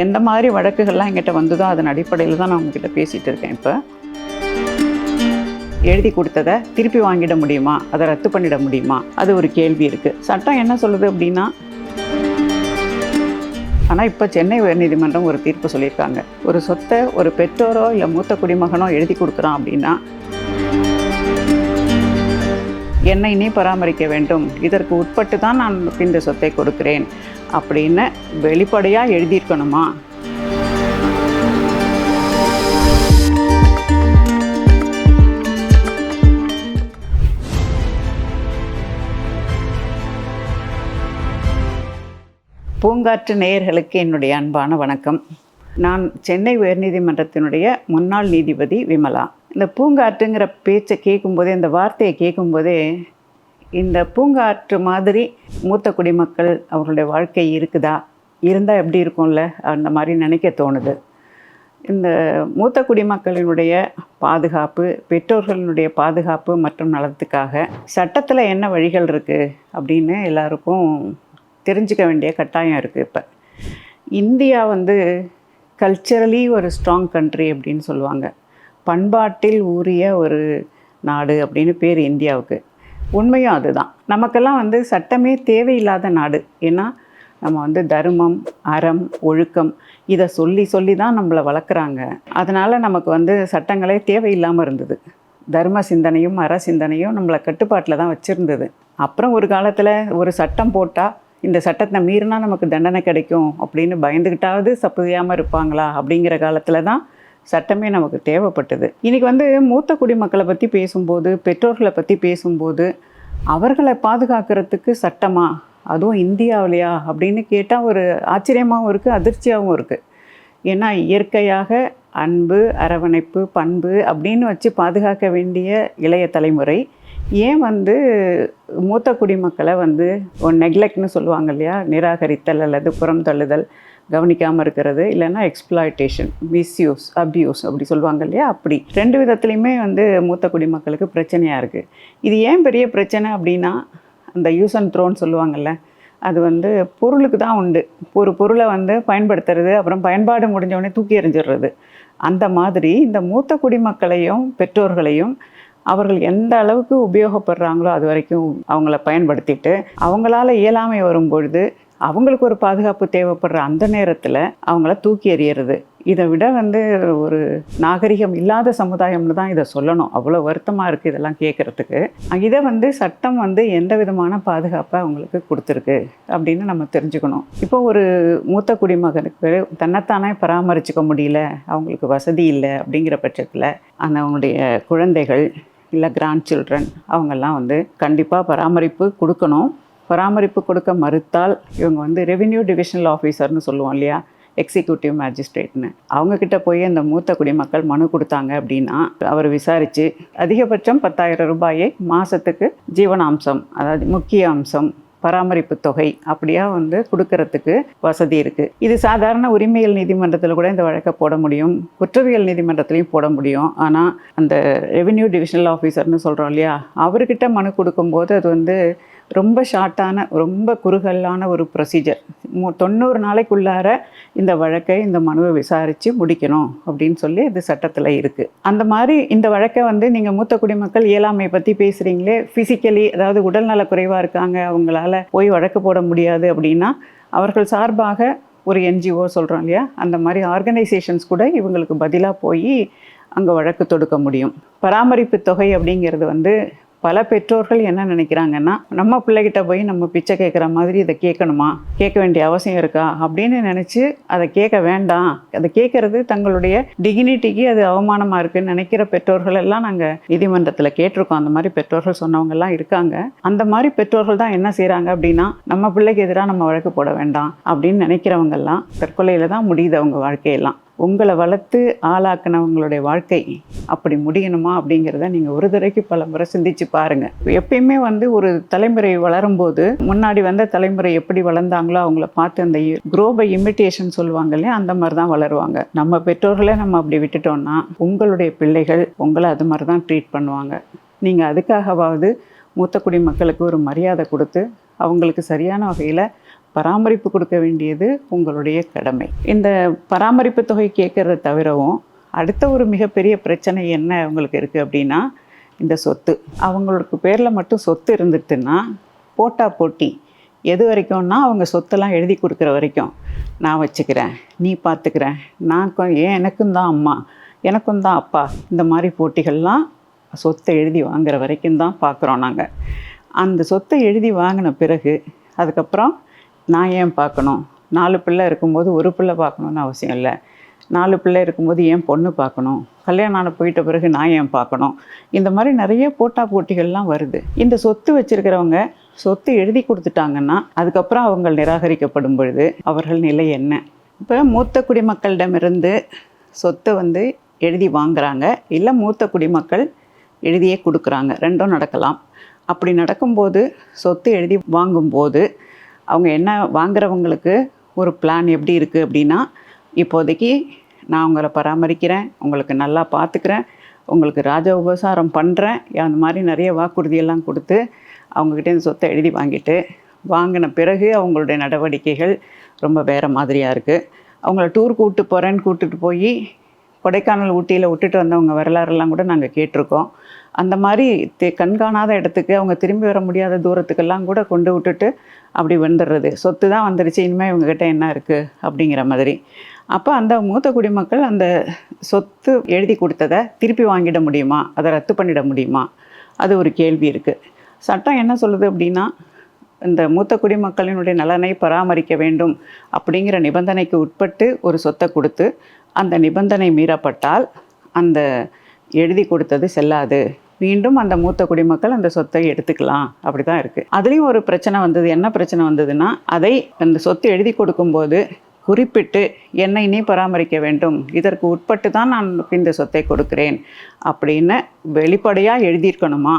எந்த மாதிரி வழக்குகள்லாம் எங்கிட்ட வந்ததோ அதன் அடிப்படையில் தான் நான் உங்ககிட்ட பேசிகிட்டு இருக்கேன் இப்போ. எழுதி கொடுத்ததை திருப்பி வாங்கிட முடியுமா? அதை ரத்து பண்ணிட முடியுமா? அது ஒரு கேள்வி இருக்குது சட்டம் என்ன சொல்லுது அப்படின்னா ஆனால் இப்போ சென்னை உயர்நீதிமன்றம் ஒரு தீர்ப்பு சொல்லியிருக்காங்க. ஒரு சொத்தை ஒரு பெற்றோரோ இல்லை மூத்த குடிமகனோ எழுதி கொடுக்குறான் அப்படின்னா என்னை நீ பராமரிக்க வேண்டும். இதற்கு உட்பட்டு தான் நான் இந்த சொத்தை கொடுக்கிறேன். அப்படின்னு வெளிப்படையாக எழுதியிருக்கணுமா? பூங்காற்று நேயர்களுக்கு என்னுடைய அன்பான வணக்கம். நான் சென்னை உயர்நீதிமன்றத்தினுடைய முன்னாள் நீதிபதி விமலா. இந்த பூங்காற்றுங்கிற பேச்சை கேட்கும்போதே இந்த வார்த்தையை கேட்கும்போதே இந்த பூங்காற்று மாதிரி மூத்த குடிமக்கள் அவர்களுடைய வாழ்க்கை இருக்குதா? இருந்தால் எப்படி இருக்கும்ல? அந்த மாதிரி நினைக்க தோணுது. இந்த மூத்த குடிமக்களினுடைய பாதுகாப்பு பெற்றோர்களினுடைய பாதுகாப்பு மற்றும் நலத்துக்காக சட்டத்தில் என்ன வழிகள் இருக்குது அப்படின்னு எல்லாருக்கும் தெரிஞ்சுக்க வேண்டிய கட்டாயம் இருக்குது இப்போ. இந்தியா வந்து கல்ச்சரலி ஒரு ஸ்ட்ராங் கண்ட்ரி அப்படின்னு சொல்லுவாங்க. பண்பாட்டில் ஊறிய ஒரு நாடு அப்படின்னு பேர் இந்தியாவுக்கு. உண்மையும் அதுதான். நமக்கெல்லாம் வந்து சட்டமே தேவையில்லாத நாடு. ஏன்னா நம்ம வந்து தர்மம் அறம் ஒழுக்கம் இதை சொல்லி சொல்லி தான் நம்மளை வளர்க்குறாங்க. அதனால் நமக்கு வந்து சட்டங்களே தேவையில்லாமல் இருந்தது. தர்ம சிந்தனையும் அற சிந்தனையும் நம்மளை கட்டுப்பாட்டில் தான் வச்சுருந்தது. அப்புறம் ஒரு காலத்தில் ஒரு சட்டம் போட்டால் இந்த சட்டத்தை மீறினா நமக்கு தண்டனை கிடைக்கும் அப்படின்னு பயந்துக்கிட்டாவது சப்பதியாமல் இருப்பாங்களா அப்படிங்கிற காலத்தில் தான் சட்டமே நமக்கு தேவைப்பட்டது. இன்றைக்கி வந்து மூத்த குடிமக்களை பற்றி பேசும்போது பெற்றோர்களை பற்றி பேசும்போது அவர்களை பாதுகாக்கிறதுக்கு சட்டமா? அதுவும் இந்தியாவிலையா? அப்படின்னு கேட்டால் ஒரு ஆச்சரியமாகவும் இருக்குது அதிர்ச்சியாகவும் இருக்குது ஏன்னா இயற்கையாக அன்பு அரவணைப்பு பண்பு அப்படின்னு வச்சு பாதுகாக்க வேண்டிய இளைய தலைமுறை ஏன் வந்து மூத்த குடிமக்களை வந்து ஒரு நெக்லெக்ட்னு சொல்லுவாங்க இல்லையா? நிராகரித்தல் அல்லது புறம் தள்ளுதல் கவனிக்காமல் இருக்கிறது இல்லைன்னா எக்ஸ்ப்ளாய்டேஷன் மிஸ்யூஸ் அப்யூஸ் அப்படி சொல்லுவாங்க இல்லையா? அப்படி. ரெண்டு விதத்துலையுமே வந்து மூத்த குடிமக்களுக்கு பிரச்சனையாக இருக்குது இது ஏன் பெரிய பிரச்சனை அப்படின்னா அந்த யூஸ் அண்ட் த்ரோன்னு சொல்லுவாங்கள்ல அது வந்து பொருளுக்கு தான் உண்டு. ஒரு பொருளை வந்து பயன்படுத்துறது அப்புறம் பயன்பாடு முடிஞ்ச உடனே தூக்கி எறிஞ்சிடுறது. அந்த மாதிரி இந்த மூத்த குடிமக்களையும் பெற்றோர்களையும் அவர்கள் எந்த அளவுக்கு உபயோகப்படுறாங்களோ அது வரைக்கும் அவங்கள பயன்படுத்திட்டு அவங்களால இயலாமை வரும் பொழுது அவங்களுக்கு ஒரு பாதுகாப்பு தேவைப்படுற அந்த நேரத்தில் அவங்கள தூக்கி எறியறது. இதை விட வந்து ஒரு நாகரிகம் இல்லாத சமுதாயம்னு தான் இதை சொல்லணும். அவ்வளோ வருத்தமாக இருக்குது இதெல்லாம் கேட்குறதுக்கு இதை வந்து சட்டம் வந்து எந்த விதமான பாதுகாப்பை அவங்களுக்கு கொடுத்துருக்கு அப்படின்னு நம்ம தெரிஞ்சுக்கணும். இப்போ ஒரு மூத்த குடிமகனுக்கு தன்னைத்தானே பராமரிச்சுக்க முடியல அவங்களுக்கு வசதி இல்லை அப்படிங்கிற பட்சத்தில் அந்த அவங்களுடைய குழந்தைகள் இல்லை கிராண்ட் சில்ட்ரன் அவங்கெல்லாம் வந்து கண்டிப்பாக பராமரிப்பு கொடுக்கணும். பராமரிப்பு கொடுக்க மறுத்தால் இவங்க வந்து ரெவென்யூ டிவிஷனல் ஆஃபீஸர்னு சொல்லுவோம் இல்லையா? எக்ஸிக்யூட்டிவ் மேஜிஸ்ட்ரேட்னு அவங்கக்கிட்ட போய் அந்த மூத்த குடிமக்கள் மனு கொடுத்தாங்க அப்படின்னா அவர் விசாரித்து அதிகபட்சம் பத்தாயிரம் ரூபாயை மாதத்துக்கு ஜீவனாம்சம் அதாவது முக்கிய அம்சம் பராமரிப்பு தொகை அப்படியா வந்து கொடுக்கறதுக்கு வசதி இருக்குது இது சாதாரண உரிமையல் நீதிமன்றத்தில் கூட இந்த வழக்கை போட முடியும். குற்றவியல் நீதிமன்றத்திலையும் போட முடியும். ஆனால் அந்த ரெவென்யூ டிவிஷனல் ஆஃபீஸர்னு சொல்கிறோம் இல்லையா அவர்கிட்ட மனு கொடுக்கும்போது அது வந்து ரொம்ப ஷார்ட்டான ரொம்ப குறுகலான ஒரு ப்ரொசீஜர் மு தொண்ணூறு நாளைக்குள்ளார இந்த வழக்கை இந்த மனுவை விசாரித்து முடிக்கணும் அப்படின்னு சொல்லி இது சட்டத்தில் இருக்குது அந்த மாதிரி இந்த வழக்கை வந்து நீங்கள் மூத்த குடிமக்கள் இயலாமை பற்றி பேசுகிறீங்களே ஃபிசிக்கலி அதாவது உடல்நல குறைவாக இருக்காங்க அவங்களால போய் வழக்கு போட முடியாது அப்படின்னா அவர்கள் சார்பாக ஒரு என்ஜிஓ சொல்கிறோம் இல்லையா அந்த மாதிரி ஆர்கனைசேஷன்ஸ் கூட இவங்களுக்கு பதிலாக போய் அங்கே வழக்கு தொடுக்க முடியும். பராமரிப்பு தொகை அப்படிங்கிறது வந்து பல பெற்றோர்கள் என்ன நினைக்கிறாங்கன்னா நம்ம பிள்ளைகிட்ட போய் நம்ம பிச்சை கேட்குற மாதிரி இதை கேட்கணுமா? கேட்க வேண்டிய அவசியம் இருக்கா? அப்படின்னு நினச்சி அதை கேட்க வேண்டாம். அதை கேட்கறது தங்களுடைய டிகினிட்டிக்கு அது அவமானமாக இருக்குன்னு நினைக்கிற பெற்றோர்கள் எல்லாம் நாங்கள் நீதிமன்றத்தில் கேட்டிருக்கோம். அந்த மாதிரி பெற்றோர்கள் சொன்னவங்கெல்லாம் இருக்காங்க. அந்த மாதிரி பெற்றோர்கள் தான் என்ன செய்கிறாங்க அப்படின்னா நம்ம பிள்ளைக்கு எதிராக நம்ம வழக்கு போட வேண்டாம் அப்படின்னு நினைக்கிறவங்கெல்லாம் தற்கொலையில் தான் முடியுது அவங்க வாழ்க்கையெல்லாம். உங்களை வளர்த்து ஆளாக்கினவங்களுடைய வாழ்க்கை அப்படி முடியணுமா அப்படிங்கிறத நீங்கள் ஒரு தடவைக்கு பல முறை சிந்திச்சு பாருங்கள் எப்பயுமே வந்து ஒரு தலைமுறை வளரும்போது முன்னாடி வந்த தலைமுறை எப்படி வளர்ந்தாங்களோ அவங்கள பார்த்து அந்த குரோபை இமிட்டேஷன் சொல்லுவாங்க இல்லையா? அந்த மாதிரி தான் வளருவாங்க. நம்ம பெற்றோர்களை நம்ம அப்படி விட்டுட்டோம்னா உங்களுடைய பிள்ளைகள் உங்களை அது மாதிரி தான் ட்ரீட் பண்ணுவாங்க. நீங்கள் அதுக்காகவாவது மூத்த குடிமக்களுக்கு ஒரு மரியாதை கொடுத்து அவங்களுக்கு சரியான வகையில் பராமரிப்பு கொடுக்க வேண்டியது உங்களுடைய கடமை. இந்த பராமரிப்பு தொகை கேட்கறத தவிரவும் அடுத்த ஒரு மிகப்பெரிய பிரச்சனை என்ன உங்களுக்கு இருக்குது அப்படின்னா இந்த சொத்து. அவங்களுக்கு பேரில் மட்டும் சொத்து இருந்துட்டுன்னா போட்டா போட்டி. எது வரைக்கும்னா அவங்க சொத்தெல்லாம் எழுதி கொடுக்குற வரைக்கும். நான் வச்சுக்கிறேன் நீ பார்த்துக்கிறேன். நான் ஏன் எனக்கும் தான் அம்மா எனக்கும் தான் அப்பா. இந்த மாதிரி போட்டிகள்லாம் சொத்தை எழுதி வாங்குற வரைக்கும் தான் பார்க்குறோம் நாங்கள் அந்த சொத்தை எழுதி வாங்கின பிறகு அதுக்கப்புறம் நான் ஏன் பார்க்கணும்? நாலு பிள்ளை இருக்கும்போது ஒரு பிள்ளை பார்க்கணுன்னு அவசியம் இல்லை. நாலு பிள்ளை இருக்கும்போது ஏன் பொண்ணு பார்க்கணும்? கல்யாணம் ஆன போயிட்ட பிறகு நான் ஏன் பார்க்கணும்? இந்த மாதிரி நிறைய போட்டா போட்டிகள்லாம் வருது. இந்த சொத்து வச்சுருக்கிறவங்க சொத்து எழுதி கொடுத்துட்டாங்கன்னா அதுக்கப்புறம் அவங்க நிராகரிக்கப்படும் பொழுது அவர்கள் நிலை என்ன? இப்போ மூத்த குடிமக்களிடமிருந்து சொத்தை வந்து எழுதி வாங்குறாங்க. இல்லை மூத்த குடிமக்கள் எழுதியே கொடுக்குறாங்க. ரெண்டும் நடக்கலாம். அப்படி நடக்கும்போது சொத்து எழுதி வாங்கும்போது அவங்க என்ன வாங்குறவங்களுக்கு ஒரு பிளான் எப்படி இருக்குது அப்படின்னா இப்போதைக்கு நான் உங்களை பராமரிக்கிறேன் உங்களுக்கு நல்லா பார்த்துக்கிறேன் உங்களுக்கு ராஜ உபசாரம் பண்ணுறேன் அந்த மாதிரி நிறைய வாக்குறுதியெல்லாம் கொடுத்து அவங்கக்கிட்ட இந்த சொத்தை எழுதி வாங்கிட்டு வாங்கின பிறகு அவங்களுடைய நடவடிக்கைகள் ரொம்ப வேறு மாதிரியாக இருக்குது அவங்கள டூர் கூப்பிட்டு போகிறேன்னு கூப்பிட்டுட்டு போய் கொடைக்கானல் ஊட்டியில் விட்டுட்டு வந்தவங்க வரலாறுலாம் கூட நாங்கள் கேட்டிருக்கோம். அந்த மாதிரி தெ கண்காணாத இடத்துக்கு அவங்க திரும்பி வர முடியாத தூரத்துக்கெல்லாம் கூட கொண்டு விட்டுட்டு அப்படி வந்துடுறது. சொத்து தான் வந்துருச்சு இனிமேல் இவங்ககிட்ட என்ன இருக்குது அப்படிங்கிற மாதிரி. அப்போ அந்த மூத்த குடிமக்கள் அந்த சொத்து எழுதி கொடுத்ததை திருப்பி வாங்கிட முடியுமா? அதை ரத்து பண்ணிட முடியுமா? அது ஒரு கேள்வி இருக்குது சட்டம் என்ன சொல்லுது அப்படின்னா இந்த மூத்த குடிமக்களினுடைய நலனை பராமரிக்க வேண்டும் அப்படிங்கிற நிபந்தனைக்கு உட்பட்டு ஒரு சொத்தை கொடுத்து அந்த நிபந்தனை மீறப்பட்டால் அந்த எழுதி கொடுத்தது செல்லாது. மீண்டும் அந்த மூத்த குடிமக்கள் அந்த சொத்தை எடுத்துக்கலாம். அப்படி தான் இருக்குது அதுலேயும் ஒரு பிரச்சனை வந்தது. என்ன பிரச்சனை வந்ததுன்னா அதை அந்த சொத்து எழுதி கொடுக்கும்போது குறிப்பிட்டு என்னை நீ பராமரிக்க வேண்டும். இதற்கு உட்பட்டு தான் நான் இந்த சொத்தை கொடுக்கிறேன். அப்படின்னு வெளிப்படையாக எழுதியிருக்கணுமா?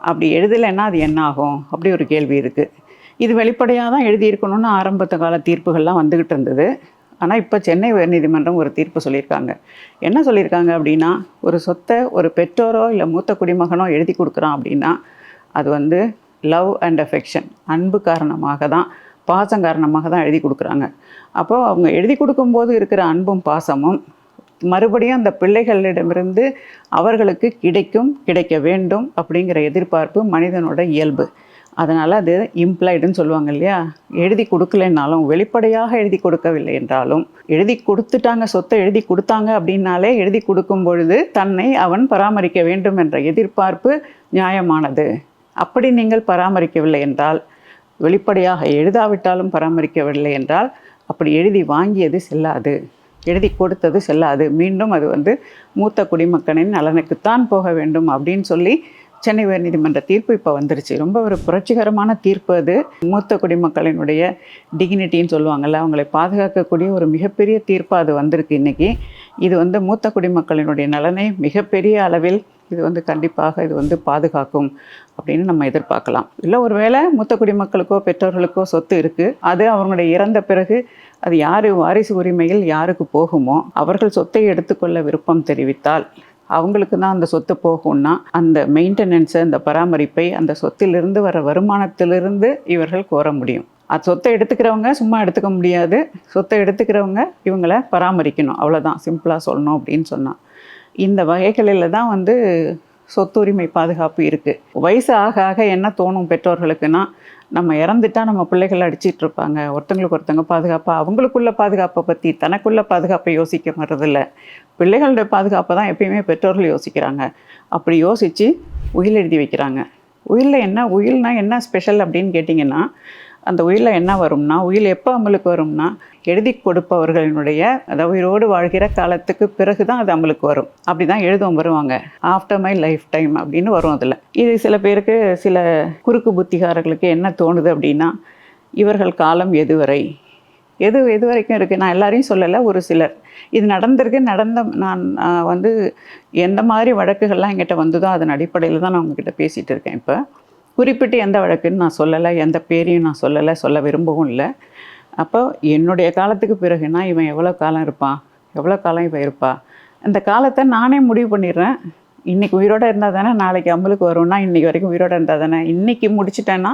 அப்படி எழுதலைன்னா அது என்ன ஆகும்? அப்படி ஒரு கேள்வி இருக்குது இது வெளிப்படையாக தான் எழுதியிருக்கணும்னு ஆரம்பத்த கால தீர்ப்புகள்லாம் வந்துக்கிட்டு இருந்தது. ஆனால் இப்போ சென்னை உயர்நீதிமன்றம் ஒரு தீர்ப்பு சொல்லியிருக்காங்க. என்ன சொல்லியிருக்காங்க அப்படின்னா ஒரு சொத்தை ஒரு பெற்றோரோ இல்லை மூத்த குடிமகனோ எழுதி கொடுக்குறான் அப்படின்னா அது வந்து லவ் அண்ட் அஃபெக்ஷன் அன்பு காரணமாக தான் பாசம் காரணமாக தான் எழுதி கொடுக்குறாங்க. அப்போது அவங்க எழுதி கொடுக்கும்போது இருக்கிற அன்பும் பாசமும் மறுபடியும் அந்த பிள்ளைகளிடமிருந்து அவர்களுக்கு கிடைக்கும் கிடைக்க வேண்டும் அப்படிங்கிற எதிர்பார்ப்பு மனிதனோட இயல்பு. அதனால் அது இம்ப்ளைடுன்னு சொல்லுவாங்க இல்லையா? எழுதி கொடுக்கலைன்னாலும் வெளிப்படையாக எழுதி கொடுக்கவில்லை என்றாலும் எழுதி கொடுத்துட்டாங்க சொத்தை எழுதி கொடுத்தாங்க அப்படின்னாலே எழுதி கொடுக்கும் பொழுது தன்னை அவன் பராமரிக்க வேண்டும் என்ற எதிர்பார்ப்பு நியாயமானது. அப்படி நீங்கள் பராமரிக்கவில்லை என்றால் வெளிப்படையாக எழுதாவிட்டாலும் பராமரிக்கவில்லை என்றால் அப்படி எழுதி வாங்கியது செல்லாது. எழுதி கொடுத்தது செல்லாது. மீண்டும் அது வந்து மூத்த குடிமக்களின் நலனுக்குத்தான் போக வேண்டும் அப்படின்னு சொல்லி சென்னை உயர்நீதிமன்ற தீர்ப்பு இப்போ வந்துருச்சு. ரொம்ப ஒரு புரட்சிகரமான தீர்ப்பு அது. மூத்த குடிமக்களினுடைய டிகினிட்டின்னு சொல்லுவாங்கள்ல அவங்களை பாதுகாக்கக்கூடிய ஒரு மிகப்பெரிய தீர்ப்பாக அது வந்திருக்கு இன்றைக்கி இது வந்து மூத்த குடிமக்களினுடைய நலனை மிகப்பெரிய அளவில் இது வந்து கண்டிப்பாக இது வந்து பாதுகாக்கும் அப்படின்னு நம்ம எதிர்பார்க்கலாம். இல்லை ஒருவேளை மூத்த குடிமக்களுக்கோ பெற்றோர்களுக்கோ சொத்து இருக்குது அது அவங்களுடைய இறந்த பிறகு அது யார் வாரிசு உரிமையில் யாருக்கு போகுமோ அவர்கள் சொத்தை எடுத்துக்கொள்ள விருப்பம் தெரிவித்தால் அவங்களுக்கு தான் அந்த சொத்து போகும்னா அந்த மெயின்டெனன்ஸை அந்த பராமரிப்பை அந்த சொத்திலிருந்து வர வருமானத்திலிருந்து இவர்கள் கோர முடியும். அது சொத்தை எடுத்துக்கிறவங்க சும்மா எடுத்துக்க முடியாது. சொத்தை எடுத்துக்கிறவங்க இவங்களை பராமரிக்கணும். அவ்வளோதான் சிம்பிளாக சொல்லணும் அப்படின்னு சொன்னால் இந்த வகைகளில் தான் வந்து சொத்துரிமை பாதுகாப்பு இருக்குது வயசு ஆக ஆக என்ன தோணும் பெற்றோர்களுக்குன்னா நம்ம இறந்துட்டா நம்ம பிள்ளைகள் அடிச்சிட்டு இருப்பாங்க. ஒருத்தங்களுக்கு ஒருத்தங்க பாதுகாப்பாக அவங்களுக்குள்ள பாதுகாப்பை பற்றி தனக்குள்ள பாதுகாப்பை யோசிக்க வர்றதில்ல. பிள்ளைகளுடைய பாதுகாப்பை தான் எப்பயுமே பெற்றோர்கள் யோசிக்கிறாங்க. அப்படி யோசித்து உயில் எழுதி வைக்கிறாங்க. உயிலில் என்ன உயில்னா என்ன ஸ்பெஷல் அப்படின்னு கேட்டிங்கன்னா அந்த உயிலில் என்ன வரும்னா உயில் எப்போ அமலுக்கு வரும்னா எழுதி கொடுப்பவர்களினுடைய அதாவது உயிரோடு வாழ்கிற காலத்துக்கு பிறகு தான் அது அவங்களுக்கு வரும். அப்படி தான் எழுதவும் வருவாங்க. ஆஃப்டர் மை லைஃப் டைம் அப்படின்னு வரும் அதில். இது சில பேருக்கு சில குறுக்கு புத்திகாரர்களுக்கு என்ன தோணுது அப்படின்னா இவர்கள் காலம் எதுவரை? எது எது வரைக்கும் இருக்குது நான் எல்லாரையும் சொல்லலை ஒரு சிலர். இது நடந்திருக்கு நடந்த நான் வந்து எந்த மாதிரி வழக்குகள்லாம் என்கிட்ட வந்ததோ அதன் அடிப்படையில் தான் நான் உங்ககிட்ட பேசிகிட்டு இருக்கேன் இப்போ. குறிப்பிட்டு எந்த வழக்குன்னு நான் சொல்லலை எந்த பேரையும் நான் சொல்லலை சொல்ல விரும்பவும் இல்லை. அப்போ என்னுடைய காலத்துக்கு பிறகுனா இவன் எவ்வளோ காலம் இருப்பான்? எவ்வளோ காலம் இவன் இருப்பா? அந்த காலத்தை நானே முடிவு பண்ணிடுறேன். இன்றைக்கி உயிரோடு இருந்தால் தானே நாளைக்கு அமலுக்கு வரும்னா இன்றைக்கி வரைக்கும் உயிரோடு இருந்தால் தானே? இன்றைக்கி முடிச்சிட்டேன்னா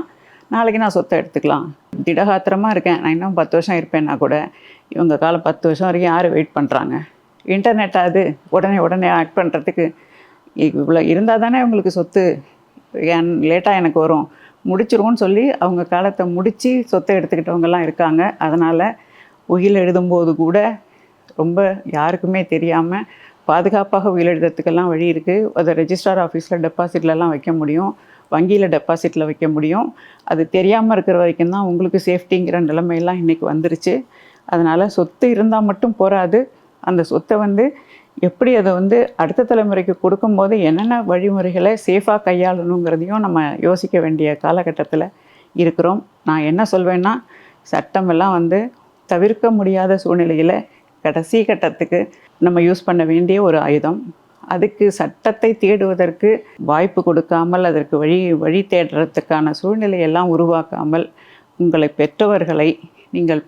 நாளைக்கு நான் சொத்தை எடுத்துக்கலாம். திடகாத்திரமாக இருக்கேன். நான் இன்னும் பத்து வருஷம் இருப்பேன்னா கூட இவங்க காலம் பத்து வருஷம் வரைக்கும் யார் வெயிட் பண்ணுறாங்க இன்டர்நெட் அது? உடனே உடனே ஆக்ட் பண்ணுறதுக்கு இவ்வளோ இருந்தால் தானே உங்களுக்கு சொத்து? ஏன் லேட்டாக எனக்கு வரும். முடிச்சிருவோன்னு சொல்லி அவங்க காலத்தை முடித்து சொத்தை எடுத்துக்கிட்டவங்கெல்லாம் இருக்காங்க. அதனால் உயில் எழுதும்போது கூட ரொம்ப யாருக்குமே தெரியாமல் பாதுகாப்பாக உயில் எழுதுறதுக்கெல்லாம் வழி இருக்குது அதை ரெஜிஸ்ட்ரார் ஆஃபீஸில் டெபாசிட்லலாம் வைக்க முடியும். வங்கியில் டெபாசிட்டில் வைக்க முடியும். அது தெரியாமல் இருக்கிற வரைக்கும் தான் உங்களுக்கு சேஃப்டிங்கிற நிலைமையெல்லாம் இன்றைக்கி வந்துருச்சு. அதனால் சொத்து இருந்தால் மட்டும் போராது அந்த சொத்தை வந்து எப்படி அதை வந்து அடுத்த தலைமுறைக்கு கொடுக்கும்போது என்னென்ன வழிமுறைகளை சேஃபாக கையாளணுங்கிறதையும் நம்ம யோசிக்க வேண்டிய காலகட்டத்தில் இருக்கிறோம். நான் என்ன சொல்வேன்னா சட்டமெல்லாம் வந்து தவிர்க்க முடியாத சூழ்நிலையில் கடைசி கட்டத்துக்கு நம்ம யூஸ் பண்ண வேண்டிய ஒரு ஆயுதம். அதுக்கு சட்டத்தை தேடுவதற்கு வாய்ப்பு கொடுக்காமல் அதற்கு வழி வழி தேடுறதுக்கான சூழ்நிலையெல்லாம் உருவாக்காமல் உங்களை பெற்றவர்களை நீங்கள்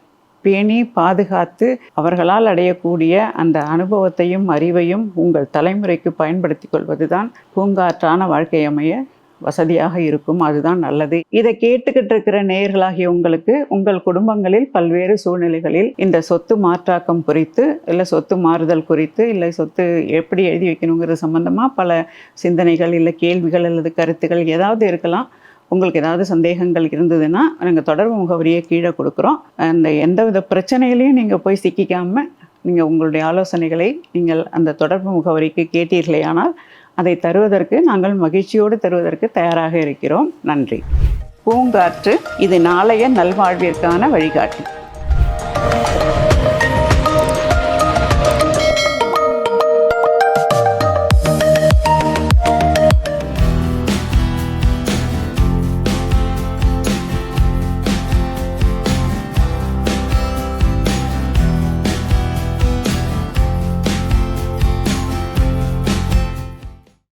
பேணி பாதுகாத்து அவர்களால் அடையக்கூடிய அந்த அனுபவத்தையும் அறிவையும் உங்கள் தலைமுறைக்கு பயன்படுத்தி கொள்வதுதான் பூங்காற்றான வாழ்க்கை அமைய வசதியாக இருக்கும். அதுதான் நல்லது. இதை கேட்டுக்கிட்டு இருக்கிற நேயர்களாகிய உங்களுக்கு உங்கள் குடும்பங்களில் பல்வேறு சூழ்நிலைகளில் இந்த சொத்து மாற்றாக்கம் குறித்து இல்லை சொத்து மாறுதல் குறித்து இல்லை சொத்து எப்படி எழுதி வைக்கணுங்கிறது சம்பந்தமாக பல சிந்தனைகள் இல்லை கேள்விகள் அல்லது கருத்துக்கள் ஏதாவது இருக்கலாம். உங்களுக்கு ஏதாவது சந்தேகங்கள் இருந்ததுன்னா நாங்கள் தொடர்பு முகவரியை கீழே கொடுக்குறோம். அந்த எந்தவித பிரச்சனையிலையும் நீங்கள் போய் சிக்கிக்காமல் நீங்கள் உங்களுடைய ஆலோசனைகளை நீங்கள் அந்த தொடர்பு முகவரிக்கு கேட்டீர்களேயானால் அதை தருவதற்கு நாங்கள் மகிழ்ச்சியோடு தருவதற்கு தயாராக இருக்கிறோம். நன்றி. பூங்காற்று இது நாளைய நல்வாழ்விற்கான வழிகாட்டி.